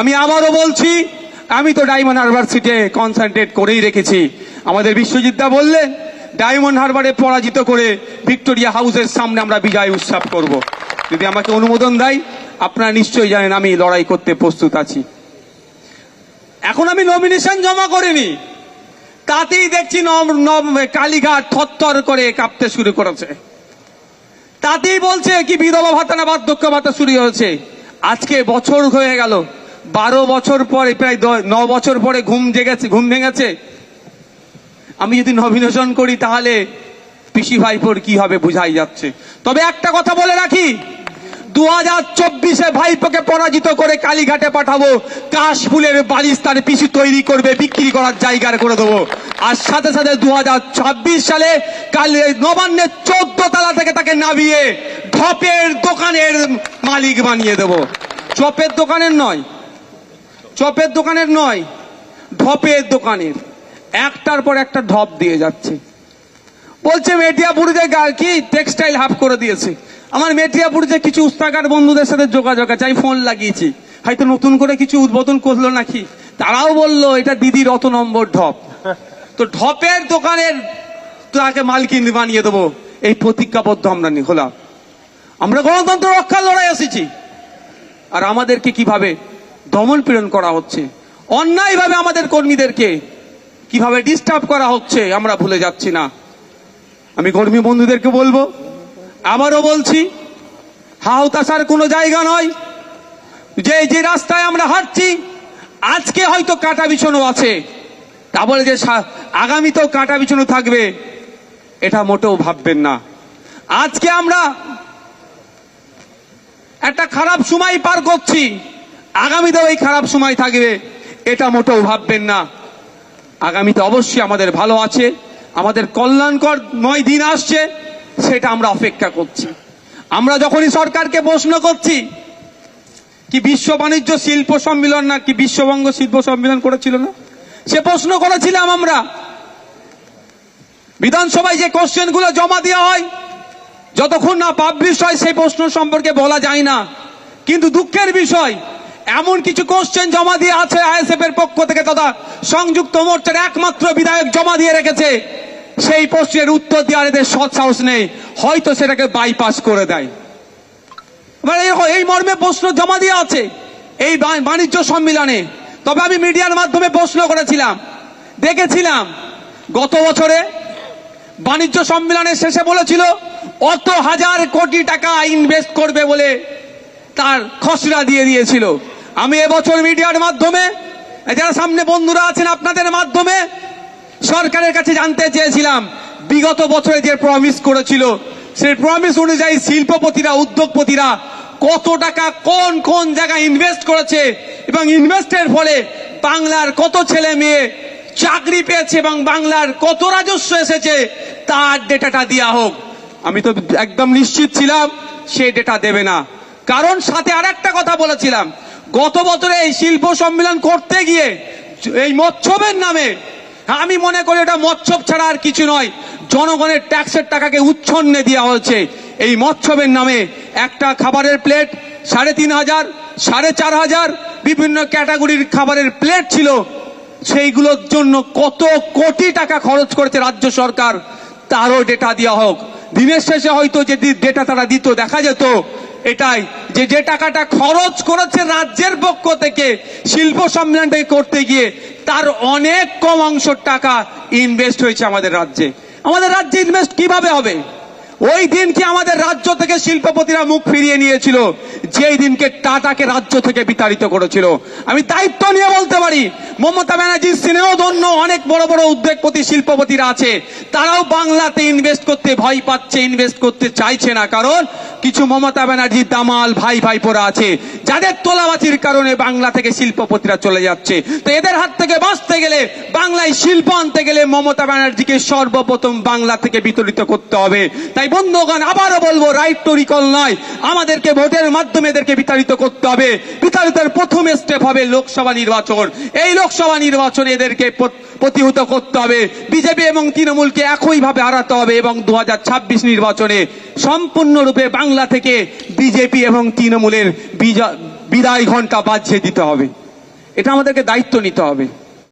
আমি আবারও বলছি, আমি তো ডায়মন্ড হারবার সিটে কনসেন্ট্রেট করেই রেখেছি। আমাদের বিশ্বজিৎদা বললেন ডায়মন্ড হারবারে পরাজিত করে ভিক্টোরিয়া হাউসের সামনে আমরা বিজয় উৎসব করব। যদি আমাকে অনুমোদন দেয়, আপনারা নিশ্চয়ই জানেন আমি লড়াই করতে প্রস্তুত আছি। এখন আমি নমিনেশন জমা করিনি। তাতেই দেখছি কালীঘাট থরথর করে কাঁপতে শুরু করেছে। তাতেই বলছে কি বিধবা ভাতা না বার্ধক্য ভাতা শুরু হয়েছে। আজকে বছর হয়ে গেল। বারো বছর পরে, প্রায় ন বছর পরে ঘুম জেগেছে, ঘুম ভেঙেছে। আমি যদি নমিনেশন করি, তাহলে পিসি ভাইপোর কি হবে বুঝাই যাচ্ছে। তবে একটা কথা বলে রাখি দু হাজার চব্বিশে ভাইপোকে পরাজিত করে কালীঘাটে পাঠাবো, কাশফুলের বালিশ তার পিসি তৈরি করবে, বিক্রি করার জায়গার করে দেবো। আর সাথে সাথে দু হাজার ছাব্বিশ সালে কাল নবান্নের চোদ্দ তলা থেকে তাকে নামিয়ে ঢপের দোকানের মালিক বানিয়ে দেবো। চপের দোকানের নয় চপের দোকানের নয় ঢপের দোকানের। একটার পর একটা ঢপ দিয়ে যাচ্ছে। বলছে মেটিয়াপুরিতে কি? টেক্সটাইল হাফ করে দিয়েছে। আমার মেটিয়াপুরিতে কিছু উস্তাকার বন্ধুদের সাথে যোগাযোগ আছে, আমি ফোন লাগিয়েছি। হয়তো নতুন করে কিছু উদ্বোধন করল নাকি? তারাও বলল, এটা দিদির অত নম্বর ঢপ তো ঢপের দোকানের তাকে মালকিন বানিয়ে দেবো। এই প্রতিজ্ঞাবদ্ধ আমরা হলাম আমরা গণতন্ত্র রক্ষার লড়াই এসেছি। আর আমাদেরকে কীভাবে দমন পীড়ন করা হচ্ছে। অন্যায়ভাবে আমাদের কর্মীদেরকে কীভাবে ডিস্টার্ব করা হচ্ছে, আমরা ভুলে যাচ্ছি না। আমি কর্মী বন্ধুদেরকে বলব, আবারও বলছি হাউতাসার কোনো জায়গা নয়। যে যে রাস্তায় আমরা হাঁটছি, আজকে হয়তো কাটা বিছানো আছে। তা বলে যে আগামীতেও কাটা বিছানো থাকবে, এটা মোটেও ভাববেন না। আজকে আমরা একটা খারাপ সময় পার করছি। আগামীতেও এই খারাপ সময় থাকবে, এটা মোটেও ভাববেন না। আগামীতে অবশ্যই আমাদের ভালো আছে, আমাদের কল্যাণকর নয় দিন আসছে, সেটা আমরা অপেক্ষা করছি। আমরা যখনই সরকারকে প্রশ্ন করছি, কি বিশ্ব বাণিজ্য শিল্প সম্মেলন না কি বিশ্ববঙ্গ শিল্প সম্মেলন করেছিল না? সে প্রশ্ন করেছিলাম আমরা। বিধানসভায় যে কোশ্চেনগুলো জমা দেওয়া হয়, যতক্ষণ না পাবলিশ হয়, সেই প্রশ্ন সম্পর্কে বলা যায় না। কিন্তু দুঃখের বিষয় এমন কিছু কোশ্চেন জমা দিয়ে আছে আইএসএফ এর পক্ষ থেকে তথা সংযুক্ত মোর্চার একমাত্র বিধায়ক জমা দিয়ে রেখেছে। সেই প্রশ্নের উত্তর দেওয়ার এদের সৎ সাহস নেই। হয়তো সেটাকে বাইপাস করে দেয়। এই মর্মে প্রশ্ন জমা দিয়ে আছে এই বাণিজ্য সম্মেলনে। তবে আমি মিডিয়ার মাধ্যমে প্রশ্ন করেছিলাম। দেখেছিলাম। গত বছরে বাণিজ্য সম্মেলনের শেষে বলেছিল, অত হাজার কোটি টাকা ইনভেস্ট করবে বলে তার খসড়া দিয়ে দিয়েছিল। আমি এবছর মিডিয়ার মাধ্যমে যারা সামনে বন্ধুরা আছেন আপনাদের মাধ্যমে, সরকারের কাছে জানতে চেয়েছিলাম, বিগত বছরে যে প্রমিস করেছিল, সেই প্রমিস অনুযায়ী শিল্পপতিরা, উদ্যোগপতিরা কত টাকা কোন কোন জায়গায় ইনভেস্ট করেছে এবং ইনভেস্টের ফলে বাংলার কত ছেলে মেয়ে চাকরি পেয়েছে এবং বাংলার কত রাজস্ব এসেছে, তার ডেটাটা দেওয়া হোক। আমি তো একদম নিশ্চিত ছিলাম, সে ডেটা দেবে না। কারণ সাথে আর একটা কথা বলেছিলাম গত বছরে এই শিল্প সম্মেলন করতে গিয়ে এই মৎসবের নামে, আমি মনে করি এটা মৎসব ছাড়া আর কিছু নয়, জনগণের ট্যাক্সের টাকাকে উচ্ছন্নে দেওয়া হয়েছে। এই মৎসবের নামে একটা খাবারের প্লেট, সাড়ে তিন হাজার, সাড়ে চার হাজার, বিভিন্ন ক্যাটাগরির খাবারের প্লেট ছিল। সেইগুলোর জন্য কত কোটি টাকা খরচ করেছে রাজ্য সরকার, তারও ডেটা দেওয়া হোক। দিনের শেষে হয়তো যে ডেটা তারা দিত, দেখা যেত এটাই যে যে টাকাটা খরচ করেছে রাজ্যের পক্ষ থেকে শিল্প সম্মেলনটাকে করতে গিয়ে, তার অনেক কম অংশ টাকা ইনভেস্ট হয়েছে আমাদের রাজ্যে। আমাদের রাজ্যে ইনভেস্ট কীভাবে হবে? ওই দিন কি আমাদের রাজ্য থেকে শিল্পপতিরা মুখ ফিরিয়ে নিয়েছিল? যেই দিনকে টাটাকে রাজ্য থেকে বিতাড়িত করেছিল। আমি দায়িত্ব নিয়ে বলতে পারি, মমতা ব্যানার্জির স্নেহধন্য অনেক বড় বড় উদ্যোগপতি শিল্পপতিরা আছে। তারাও বাংলাতে ইনভেস্ট করতে ভয় পাচ্ছে ইনভেস্ট করতে চাইছে না। কারণ কিছু মমতা ব্যানার্জির দামাল ভাই ভাই ভাইপোরা আছে, যাদের তোলাবাচির কারণে বাংলা থেকে শিল্পপতিরা চলে যাচ্ছে। তো এদের হাত থেকে বাঁচতে গেলে, বাংলায় শিল্প আনতে গেলে মমতা ব্যানার্জিকে সর্বপ্রথম বাংলা থেকে বিতরিত করতে হবে। তাই বন্ধুগণ, আবারও বলব রাইট টু রিকল নয়, আমাদেরকে ভোটের মাধ্যমে এদেরকে বিতাড়িত করতে হবে। বিতাড়িতের প্রথম স্টেপ হবে লোকসভা নির্বাচন। এই লোকসভা নির্বাচনে এদেরকে প্র- প্রতিহত করতে হবে। বিজেপি এবং তৃণমূলকে একইভাবে হারাতে হবে এবং দু হাজার ছাব্বিশ নির্বাচনে সম্পূর্ণরূপে বাংলা থেকে বিজেপি এবং তৃণমূলের বিদায় ঘণ্টা বাজিয়ে দিতে হবে। এটা আমাদেরকে দায়িত্ব নিতে হবে।